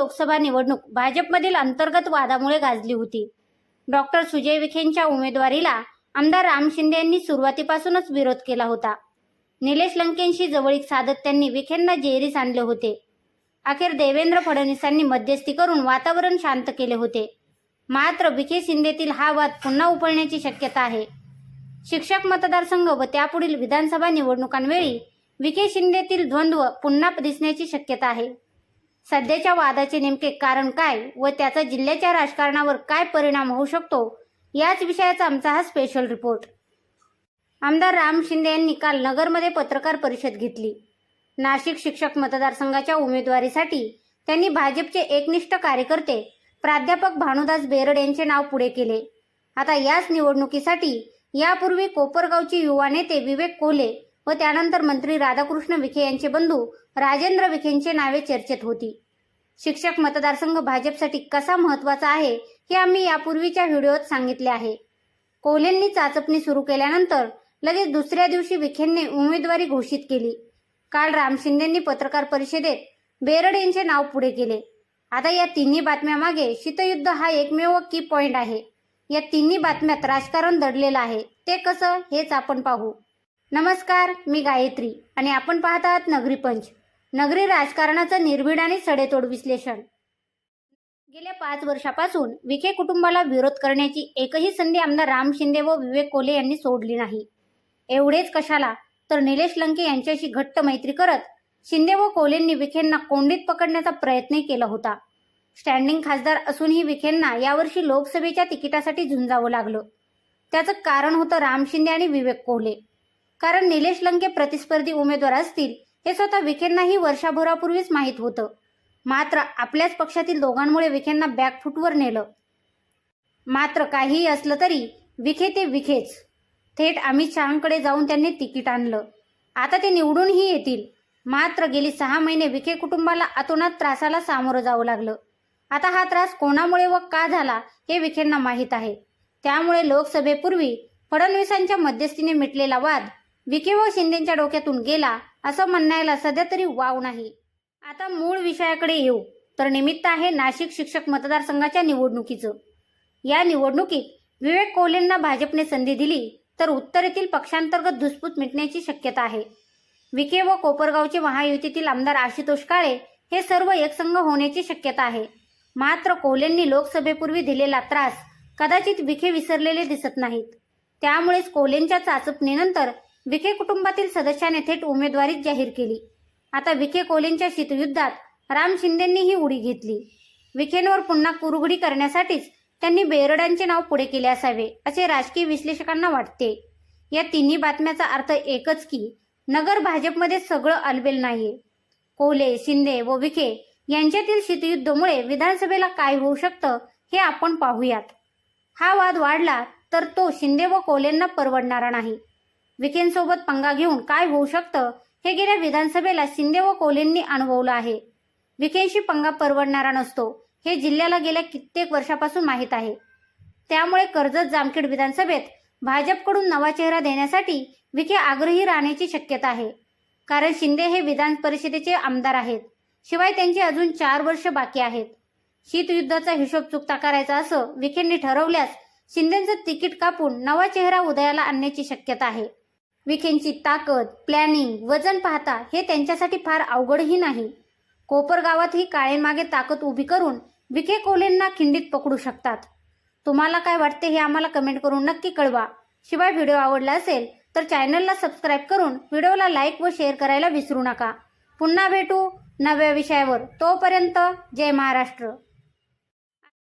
लोकसभा निवडणूक भाजपमधील अंतर्गत वादामुळे गाजली होती. डॉक्टर सुजय विखेंच्या उमेदवारीला आमदार राम शिंदे यांनी सुरुवातीपासूनच विरोध केला होता. निलेश लंकेंशी जवळीक साधत त्यांनी विखेंना जेरीस आणले होते. अखेर देवेंद्र फडणवीसांनी मध्यस्थी करून वातावरण शांत केले होते. मात्र विखे शिंदेतील हा वाद पुन्हा उपळण्याची शक्यता आहे. शिक्षक मतदारसंघ व त्यापुढील विधानसभा निवडणुकांवेळी विखे शिंदेतील द्वंद्व पुन्हा दिसण्याची शक्यता आहे. सध्याच्या वादाचे नेमके कारण काय व त्याचा जिल्ह्याच्या राजकारणावर काय परिणाम होऊ शकतो याच विषयाचा आमचा हा स्पेशल रिपोर्ट आमदार राम शिंदे यांनी काल नगरमध्ये पत्रकार परिषद घेतली. नाशिक शिक्षक मतदारसंघाच्या उमेदवारीसाठी त्यांनी भाजपचे एकनिष्ठ कार्यकर्ते प्राध्यापक भानुदास बेरड यांचे नाव पुढे केले. आता याच निवडणुकीसाठी यापूर्वी कोपरगावचे युवा नेते विवेक कोले व त्यानंतर मंत्री राधाकृष्ण विखे यांचे बंधू राजेंद्र विखेंचे नावे चर्चेत होती. शिक्षक मतदारसंघ भाजपसाठी कसा महत्त्वाचा आहे हे आम्ही यापूर्वीच्या व्हिडिओत सांगितले आहे. कोल्हेंनी चाचपणी सुरू केल्यानंतर लगेच दुसऱ्या दिवशी विखेंनी उमेदवारी घोषित केली. काल राम शिंदेंनी पत्रकार परिषदेत बेरड यांचे नाव पुढे केले. आता या तिन्ही बातम्यामागे शीतयुद्ध हा एकमेव की पॉइंट आहे. या तिन्ही बातम्यात राजकारण दडलेलं आहे. ते कसं हेच आपण पाहू. नमस्कार मी गायत्री आणि आपण पाहत आहात नगरी पंच. नगरी राजकारणाचं निर्भीड आणि सडेतोड विश्लेषण. गेल्या पाच वर्षापासून विखे कुटुंबाला विरोध करण्याची एकही संधी आमदार राम शिंदे व विवेक कोले यांनी सोडली नाही. एवढेच कशाला? तर निलेश लंके यांच्याशी घट्ट मैत्री करत शिंदे व कोलेंनी विखेंना कोंडीत पकडण्याचा प्रयत्न केला होता. स्टँडिंग खासदार असूनही विखेंना यावर्षी लोकसभेच्या तिकिटासाठी झुंजावं लागलं. त्याचं कारण होतं राम शिंदे आणि विवेक कोहले कारण निलेश लंके प्रतिस्पर्धी उमेदवार असतील हे स्वतः विखेंनाही वर्षाभरापूर्वीच माहीत होतं. मात्र आपल्याच पक्षातील दोघांमुळे विखेंना बॅकफूटवर नेलं. मात्र काहीही असलं तरी विखे ते विखेच. थेट अमित शहांकडे जाऊन त्यांनी तिकीट आणलं. आता ते निवडूनही येतील. मात्र गेली सहा महिने विखे कुटुंबाला अतोनात त्रासाला सामोरं जावं लागलं. आता हा त्रास कोणामुळे व का झाला हे विखेंना माहीत आहे. त्यामुळे लोकसभेपूर्वी फडणवीसांच्या मध्यस्थीने मिटलेला वाद विखे व शिंदेच्या डोक्यातून गेला असं म्हणायला सध्या तरी वाव नाही. आता मूळ विषयाकडे येऊ तर निमित्त आहे नाशिक शिक्षक मतदारसंघाच्या निवडणुकीचं. या निवडणुकीत विवेक कोहलेंना भाजपने संधी दिली तर उत्तरेतील पक्षांतर्गत धुसफूस मिटण्याची शक्यता आहे. विखे व कोपरगावचे महायुतीतील आमदार आशुतोष काळे हे सर्व एकसंघ होण्याची शक्यता आहे. मात्र कोलेंनी लोकसभेपूर्वी दिलेला त्रास कदाचित विखे विसरलेले दिसत नाहीत. त्यामुळेच कोलेंच्या चाचपणीनंतर विखे कुटुंबातील सदस्याने थेट उमेदवारीच जाहीर केली. आता विखे कोलेंच्या शीतयुद्धात राम शिंदेंनीही उडी घेतली. विखेंवर पुन्हा कुरघुडी करण्यासाठीच त्यांनी बेरडांचे नाव पुढे केले असावे असे राजकीय विश्लेषकांना वाटते. या तिन्ही बातम्याचा अर्थ एकच की नगर भाजपमध्ये सगळं अलबेल नाहीये. कोले शिंदे व विखे यांच्यातील शीतयुद्धमुळे विधानसभेला काय होऊ शकतं हे आपण पाहूयात. हा वाद वाढला तर तो शिंदे व कोलेंना परवडणारा नाही. विखेंसोबत पंगा घेऊन काय होऊ शकतं हे गेल्या विधानसभेला शिंदे व कोलेंनी अनुभवलं आहे. विखेंशी पंगा परवडणारा नसतो हे जिल्ह्याला गेल्या कित्येक वर्षापासून माहीत आहे. त्यामुळे कर्जत जामखेड विधानसभेत भाजपकडून नवा चेहरा देण्यासाठी विखे आग्रही राहण्याची शक्यता आहे. कारण शिंदे हे विधान परिषदेचे आमदार आहेत. शिवाय त्यांचे अजून चार वर्ष बाकी आहेत. शीतयुद्धाचा हिशोब चुकता करायचा असं विखेंनी ठरवल्यास शिंदेचं तिकीट कापून नवा चेहरा उदयाला आणण्याची शक्यता आहे. विखेंची ताकद प्लॅनिंग वजन पाहता हे त्यांच्यासाठी फार अवघडही नाही. कोपर गावातही काळेमागे ताकद उभी करून विखे कोलेंना खिंडीत पकडू शकतात. तुम्हाला काय वाटते हे आम्हाला कमेंट करून नक्की कळवा. शिवाय व्हिडिओ आवडला असेल तर चॅनलला सबस्क्राईब करून व्हिडिओला लाईक व शेअर करायला विसरू नका. पुन्हा भेटू नव्या विषयावर. तोपर्यंत जय महाराष्ट्र.